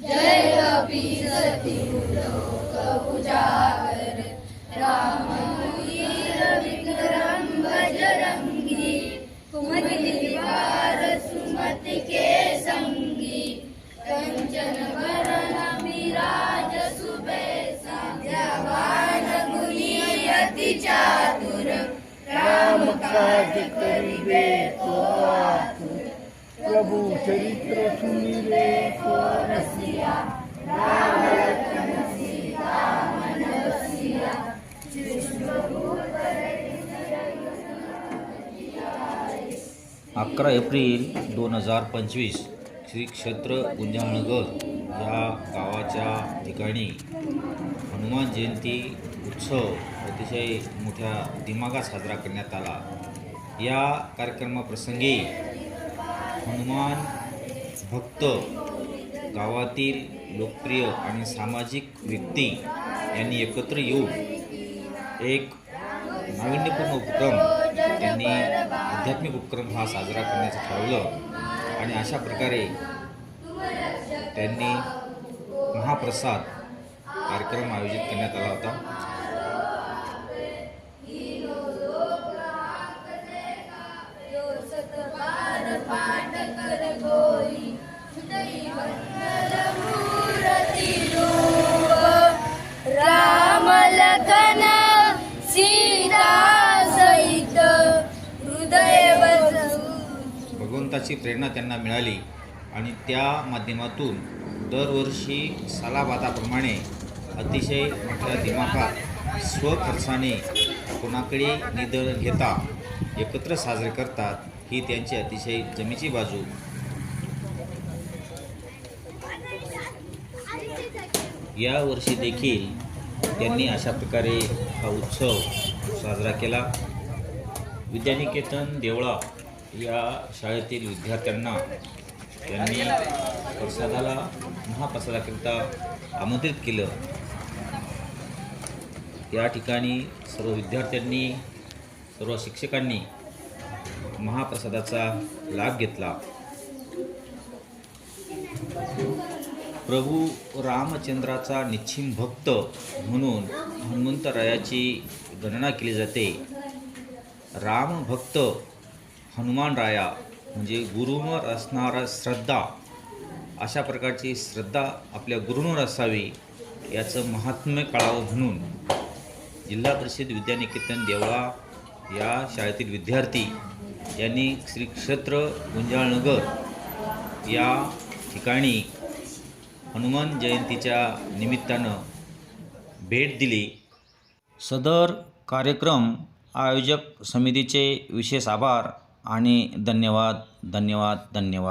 Jai Abhi Sati Guru Kabuja काज करिबे तो आतुर प्रभु चरित्र सुनिले तो रसिया अकरा एप्रिल दोन हजार पंचवीस श्री क्षेत्र गुंजाळनगर या गावाच्या ठिकाणी हनुमान जयंती उत्सव अतिशय मोठ्या दिमागात साजरा करण्यात आला. या कार्यक्रमाप्रसंगी हनुमान भक्त गावातील लोकप्रिय आणि सामाजिक व्यक्ती यांनी एकत्र येऊन एक नाविन्यपूर्ण उपक्रम त्यांनी आध्यात्मिक उपक्रम हा साजरा करण्याचं ठरवलं आणि अशा प्रकारे त्यांनी महाप्रसाद कार्यक्रम आयोजित करण्यात आला होता. भगवंताची प्रेरणा त्यांना मिळाली आणि त्या माध्यमातून दरवर्षी सालाबादाप्रमाणे अतिशय मोठ्या दिमाखात स्वखर्चाने कोणाकडे निधन घेता एकत्र साजरे करतात ही त्यांची अतिशय जमीची बाजू. या वर्षी देखील त्यांनी अशा प्रकारे हा उत्सव साजरा केला. विद्यानिकेतन देवळा या शाळेतील विद्यार्थ्यांना त्यांनी प्रसादाला महाप्रसादाकरिता आमंत्रित केलं. या ठिकाणी सर्व विद्यार्थ्यांनी सर्व शिक्षकांनी महाप्रसादाचा लाभ घेतला. प्रभू रामचंद्राचा निश्चिम भक्त म्हणून हनुमंतरायाची गणना केली जाते. राम भक्त हनुमान राया म्हणजे गुरुवर असणारा श्रद्धा अशा प्रकारची श्रद्धा आपल्या गुरुंवर असावी याचं महात्म्य कळावं म्हणून जिल्हा परिषद विद्यानिकेतन देवळा या शाळेतील विद्यार्थी यांनी श्री क्षेत्र गुंजाळनगर या ठिकाणी हनुमान जयंतीच्या निमित्तानं भेट दिली. सदर कार्यक्रम आयोजक समितीचे विशेष आभार. आणि धन्यवाद धन्यवाद धन्यवाद.